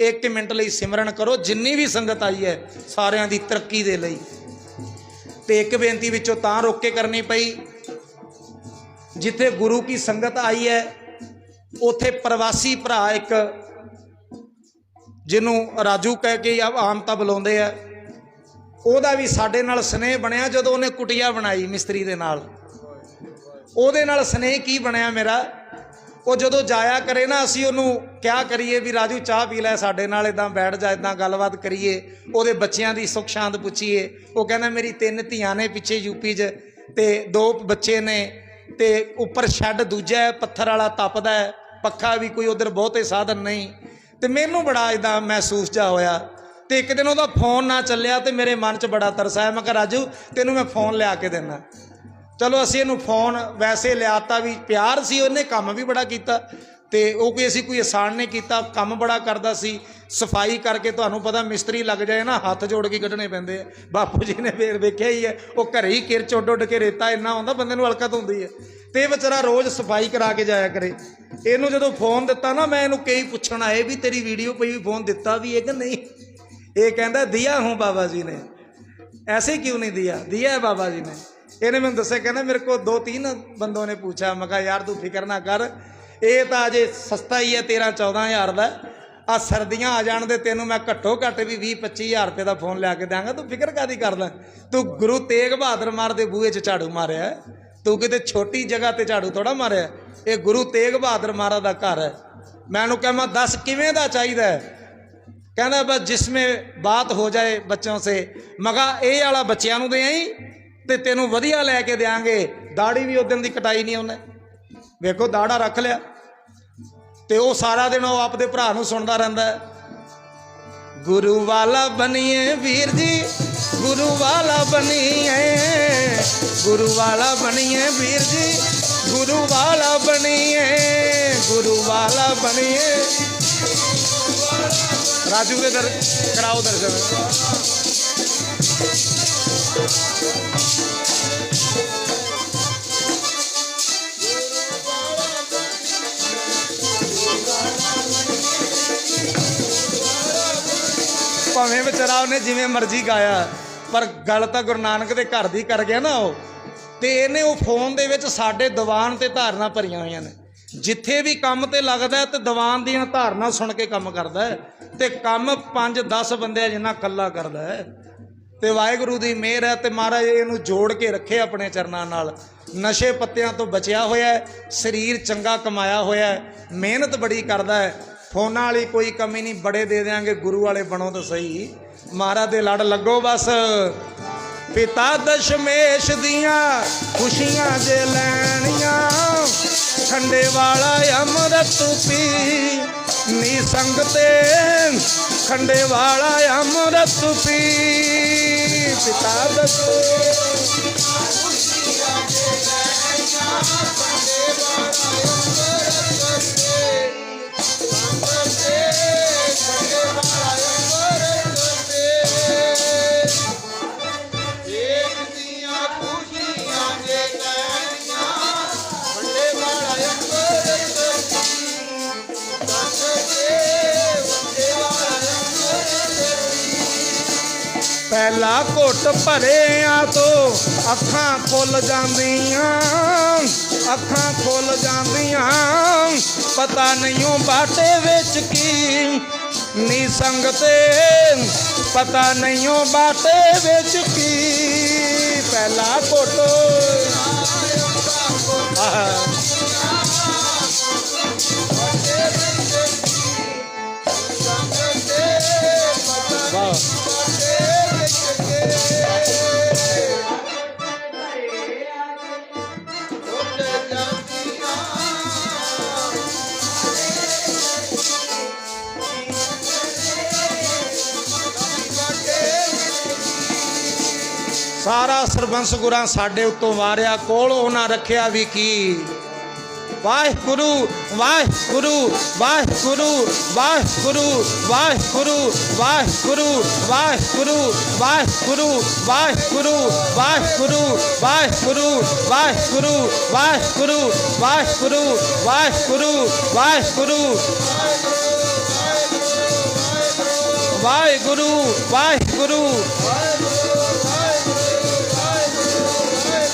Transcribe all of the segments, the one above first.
ਇੱਕ ਮਿੰਟ ਲਈ ਸਿਮਰਨ ਕਰੋ, ਜਿੰਨੀ ਵੀ ਸੰਗਤ ਆਈ ਹੈ ਸਾਰਿਆਂ ਦੀ ਤਰੱਕੀ ਦੇ ਲਈ। ਤੇ ਇੱਕ ਬੇਨਤੀ ਵਿੱਚੋਂ ਤਾਂ ਰੋਕ ਕੇ ਕਰਨੀ ਪਈ, ਜਿੱਥੇ ਗੁਰੂ ਕੀ ਸੰਗਤ ਆਈ ਹੈ, ਉਥੇ ਪ੍ਰਵਾਸੀ ਭਰਾ ਇੱਕ, ਜਿਹਨੂੰ ਰਾਜੂ ਕਹਿ ਕੇ ਆਮ ਤਾਂ ਬੁਲਾਉਂਦੇ ਆ, ਉਹਦਾ ਵੀ ਸਾਡੇ ਨਾਲ ਸਨੇਹ ਬਣਿਆ ਜਦੋਂ ਉਹਨੇ ਕੁਟਿਆ ਬਣਾਈ ਮਿਸਤਰੀ ਦੇ ਨਾਲ। ਉਹਦੇ ਨਾਲ ਸਨੇਹ ਕੀ ਬਣਿਆ ਮੇਰਾ? ਉਹ ਜਦੋਂ ਜਾਇਆ ਕਰੇ ਨਾ ਅਸੀਂ ਉਹਨੂੰ ਕਿਆ ਕਰੀਏ ਵੀ ਰਾਜੂ, ਚਾਹ ਪੀ ਲੈ ਸਾਡੇ ਨਾਲ ਇਦਾਂ ਬੈਠ ਜਾ ਇਦਾਂ ਗੱਲਬਾਤ ਕਰੀਏ, ਉਹਦੇ ਬੱਚਿਆਂ ਦੀ ਸੁੱਖ ਸ਼ਾਂਤ ਪੁੱਛੀਏ। ਉਹ ਕਹਿੰਦਾ, ਮੇਰੀ ਤਿੰਨ ਧੀਆਂ ਨੇ ਪਿੱਛੇ ਯੂਪੀ 'ਚ ਤੇ ਦੋ ਬੱਚੇ ਨੇ ਤੇ ਉੱਪਰ ਸ਼ੈੱਡ ਦੂਜਾ ਪੱਥਰ ਵਾਲਾ ਤਪਦਾ ਹੈ, ਪੱਖਾ ਵੀ ਕੋਈ ਉਧਰ ਬਹੁਤੇ ਸਾਧਨ ਨਹੀਂ। ਤੇ ਮੈਨੂੰ ਬੜਾ ਇਦਾਂ ਮਹਿਸੂਸ ਜਾ ਹੋਇਆ ਤੇ ਇੱਕ ਦਿਨ ਉਹਦਾ ਫੋਨ ਨਾ ਚੱਲਿਆ ਤੇ ਮੇਰੇ ਮਨ 'ਚ ਬੜਾ ਤਰਸ ਆਇਆ। ਮੈਂ ਕਿਹਾ, ਰਾਜੂ, ਤੈਨੂੰ ਮੈਂ ਫੋਨ ਲਿਆ ਕੇ ਦੇਣਾ ਚਲੋ, ਅਸੀਂ ਇਹਨੂੰ ਫੋਨ ਵੈਸੇ ਲਿਆਤਾ ਵੀ, ਪਿਆਰ ਸੀ, ਉਹਨੇ ਕੰਮ ਵੀ ਬੜਾ ਕੀਤਾ। ਤੇ ਉਹ ਕੋਈ ਅਸੀਂ ਕੋਈ ਆਸਾਨ ਨਹੀਂ ਕੀਤਾ, ਕੰਮ ਬੜਾ ਕਰਦਾ ਸੀ, ਸਫ਼ਾਈ ਕਰਕੇ ਤੁਹਾਨੂੰ ਪਤਾ ਮਿਸਤਰੀ ਲੱਗ ਜਾਏ ਨਾ, ਹੱਥ ਜੋੜ ਕੇ ਕੱਢਣੇ ਪੈਂਦੇ ਆ। ਬਾਪੂ ਜੀ ਨੇ ਫੇਰ ਵੇਖਿਆ ਹੀ ਹੈ ਉਹ ਘਰੇ ਹੀ ਕਿਰਚ ਉੱਡ ਉੱਡ ਕੇ ਰੇਤਾ ਇੰਨਾ ਹੁੰਦਾ ਬੰਦੇ ਨੂੰ ਹਲਕਤ ਹੁੰਦੀ ਹੈ ਤੇ ਵਿਚਾਰਾ ਰੋਜ਼ ਸਫ਼ਾਈ ਕਰਾ ਕੇ ਜਾਇਆ ਕਰੇ। ਇਹਨੂੰ ਜਦੋਂ ਫੋਨ ਦਿੱਤਾ ਨਾ, ਮੈਂ ਇਹਨੂੰ ਕਈ ਪੁੱਛਣ ਆਏ ਵੀ ਤੇਰੀ ਵੀਡੀਓ ਪਈ ਵੀ ਫੋਨ ਦਿੱਤਾ ਵੀ ਇਹ ਕਿ ਨਹੀਂ? ਇਹ ਕਹਿੰਦਾ, ਦਿਆ ਹੂੰ ਬਾਬਾ ਜੀ ਨੇ। ਐਸੇ ਕਿਉਂ ਨਹੀਂ ਦਿਆ? ਦਿਆ ਹੈ ਬਾਬਾ ਜੀ ਨੇ। ਇਹਨੇ ਮੈਨੂੰ ਦੱਸਿਆ, ਕਹਿੰਦਾ, ਮੇਰੇ ਕੋਲ ਦੋ ਤਿੰਨ ਬੰਦੋਂ ਨੇ ਪੁੱਛਿਆ। ਮੈਂ ਕਿਹਾ, ਯਾਰ ਤੂੰ ਫਿਕਰ ਨਾ ਕਰ ਇਹ ਤਾਂ ਅਜੇ ਸਸਤਾ ਹੀ ਹੈ 13 14000 ਦਾ। ਆ ਸਰਦੀਆਂ ਆ ਜਾਣ ਦੇ ਤੈਨੂੰ ਮੈਂ ਘੱਟੋ ਘੱਟ ਵੀ 20 25000 ਰੁਪਏ ਦਾ ਫੋਨ ਲਿਆ ਕੇ ਦਿਆਂਗਾ। ਤੂੰ ਫਿਕਰ ਕਾਦੀ ਕਰਦਾ? ਤੂੰ ਗੁਰੂ ਤੇਗ ਬਹਾਦਰ ਮਾਰ ਦੇ ਬੂਹੇ 'ਚ ਝਾੜੂ ਮਾਰਿਆ ਤੂੰ ਕਿਤੇ ਛੋਟੀ ਜਗ੍ਹਾ ਤੇ ਝਾੜੂ ਥੋੜਾ ਮਾਰਿਆ ਇਹ ਗੁਰੂ ਤੇਗ ਬਹਾਦਰ ਮਹਾਰਾਜ ਦਾ ਘਰ ਹੈ। ਮੈਂ ਉਹਨੂੰ ਕਹਾਂ ਦੱਸ ਕਿਵੇਂ ਦਾ ਚਾਹੀਦਾ ਕਹਿੰਦਾ, ਬਸ ਜਿਸਮੇ ਬਾਤ ਹੋ ਜਾਏ ਬੱਚਿਆਂ ਸੇ। ਮਗਾ ਇਹ ਵਾਲਾ ਬੱਚਿਆਂ ਨੂੰ ਦੇ ਆਈ ਤੇ ਤੈਨੂੰ ਵਧੀਆ ਲੈ ਕੇ ਦੇਾਂਗੇ ਦਾੜੀ ਵੀ ਉਦੋਂ ਦੀ ਕਟਾਈ ਨਹੀਂ ਉਹਨੇ। ਵੇਖੋ ਦਾੜਾ ਰੱਖ ਲਿਆ। ਤੇ ਉਹ ਸਾਰਾ ਦਿਨ ਉਹ ਆਪਦੇ ਭਰਾ ਨੂੰ ਸੁਣਦਾ ਰਹਿੰਦਾ ਹੈ। ਗੁਰੂ ਵਾਲਾ ਬਣੀਏ ਵੀਰ ਜੀ, ਗੁਰੂ ਵਾਲਾ ਬਣੀਏ। ਗੁਰੂ ਵਾਲਾ ਬਣੀਏ ਵੀਰ ਜੀ, ਗੁਰੂ ਵਾਲਾ ਬਣੀਏ। ਗੁਰੂ ਵਾਲਾ ਬਣੀਏ। ਰਾਜੂ ਦੇ ਦਰ ਕਰਾਓ ਦਰਸ਼ਨ। ਭਾਵੇਂ ਵਿਚਾਰਾ ਉਹਨੇ ਜਿਵੇਂ ਮਰਜ਼ੀ ਗਾਇਆ, ਪਰ ਗੱਲ ਤਾਂ ਗੁਰੂ ਨਾਨਕ ਦੇ ਘਰ ਦੀ ਕਰ ਗਿਆ ਨਾ ਉਹ। ਤੇ ਇਹਨੇ ਉਹ ਫੋਨ ਦੇ ਵਿੱਚ ਸਾਡੇ ਦੀਵਾਨ ਤੇ ਧਾਰਨਾ ਭਰੀਆਂ ਹੋਈਆਂ ਨੇ। ਜਿੱਥੇ ਵੀ ਕੰਮ ਤੇ ਲੱਗਦਾ ਤੇ ਦੀਵਾਨ ਦੀਆਂ ਧਾਰਨਾ ਸੁਣ ਕੇ ਕੰਮ ਕਰਦਾ ਤੇ ਕੰਮ 5-10 ਬੰਦਿਆਂ ਜਿੰਨਾ ਕੱਲਾ ਕਰਦਾ ਹੈ। ਤੇ ਵਾਹਿਗੁਰੂ ਦੀ ਮਿਹਰ ਹੈ ਤੇ ਮਹਾਰਾਜ ਇਹਨੂੰ ਜੋੜ ਕੇ ਰੱਖੇ ਆਪਣੇ ਚਰਨਾਂ ਨਾਲ। ਨਸ਼ੇ ਪੱਤਿਆਂ ਤੋਂ ਬਚਿਆ ਹੋਇਆ ਸਰੀਰ ਚੰਗਾ ਕਮਾਇਆ ਹੋਇਆ ਮਿਹਨਤ ਬੜੀ ਕਰਦਾ ਹੈ। ਫੋਨਾਂ ਵਾਲੀ ਕੋਈ ਕਮੀ ਨਹੀਂ, ਬੜੇ ਦੇ ਦੇਾਂਗੇ ਗੁਰੂ ਵਾਲੇ ਬਣੋ ਤਾਂ ਸਹੀ। ਮਹਾਰਾਜ ਦੇ ਲੜ ਲੱਗੋ ਬਸ। ਪਿਤਾ ਦਸ਼ਮੇਸ਼ ਦੀਆਂ ਖੁਸ਼ੀਆਂ ਜੇ ਲੈਣੀਆਂ ਖੰਡੇ ਵਾਲਾ ਅੰਮ੍ਰਿਤ ਪੀ। ਨੀ ਸੰਗਤੇ ਖੰਡੇ ਵਾਲਾ ਅੰਮ੍ਰਿਤ ਪੀ। ਪਿਤਾ ਦਸ਼ ਪਹਿਲਾ ਘੁੱਟ ਭਰਿਆ ਤੋਂ ਅੱਖਾਂ ਖੁੱਲ ਜਾਂਦੀਆਂ, ਅੱਖਾਂ ਖੁੱਲ ਜਾਂਦੀਆਂ। ਪਤਾ ਨਹੀਂ ਉਹ ਬਾਟੇ ਵਿੱਚ ਕੀ ਨੀ ਸੰਗਤੇ, ਪਤਾ ਨਹੀਂ ਉਹ ਬਾਟੇ ਵਿੱਚ ਕੀ। ਪਹਿਲਾ ਘੁੱਟ। ਆਹ। ਵਾਹ। ਸਾਰਾ ਸਰਬੰਸ ਗੁਰਾਂ ਸਾਡੇ ਉੱਤੋਂ ਵਾਰਿਆ ਕੋਲ ਉਹਨਾਂ ਰੱਖਿਆ ਵੀ ਕੀ ਵਾਹਿਗੁਰੂ ਵਾਹਿਗੁਰੂ ਵਾਹਿਗੁਰੂ ਵਾਹਿਗੁਰੂ ਵਾਹਿਗੁਰੂ ਵਾਹਿਗੁਰੂ ਵਾਹਿਗੁਰੂ ਵਾਹਿਗੁਰੂ ਵਾਹਿਗੁਰੂ ਵਾਹਿਗੁਰੂ ਵਾਹਿਗੁਰੂ ਵਾਹਿਗੁਰੂ ਵਾਹਿਗੁਰੂ ਵਾਹਿਗੁਰੂ ਵਾਹਿਗੁਰੂ ਵਾਹਿਗੁਰੂ ਵਾਹਿਗੁਰੂ ਵਾਹਿਗੁਰੂ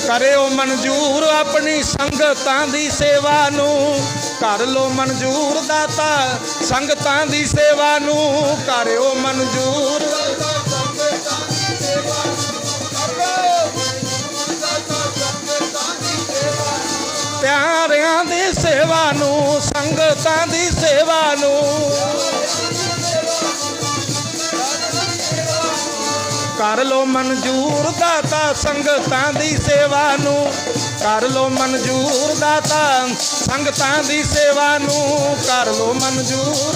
ਕਰਿਓ ਮਨਜ਼ੂਰ ਆਪਣੀ ਸੰਗਤਾਂ ਦੀ ਸੇਵਾ ਨੂੰ। ਕਰ ਲੋ ਮਨਜ਼ੂਰ ਦਾਤਾ, ਸੰਗਤਾਂ ਦੀ ਸੇਵਾ ਨੂੰ। ਕਰਿਓ ਮਨਜ਼ੂਰ ਪਿਆਰਿਆਂ ਦੀ ਸੇਵਾ ਨੂੰ, ਸੰਗਤਾਂ ਦੀ ਸੇਵਾ ਨੂੰ। ਕਰ ਲੋ ਮਨਜ਼ੂਰ ਦਾਤਾ ਸੰਗਤਾਂ ਦੀ ਸੇਵਾ ਨੂੰ। ਕਰ ਲੋ ਮਨਜ਼ੂਰ ਦਾਤਾ ਸੰਗਤਾਂ ਦੀ ਸੇਵਾ ਨੂੰ। ਕਰ ਲੋ ਮਨਜ਼ੂਰ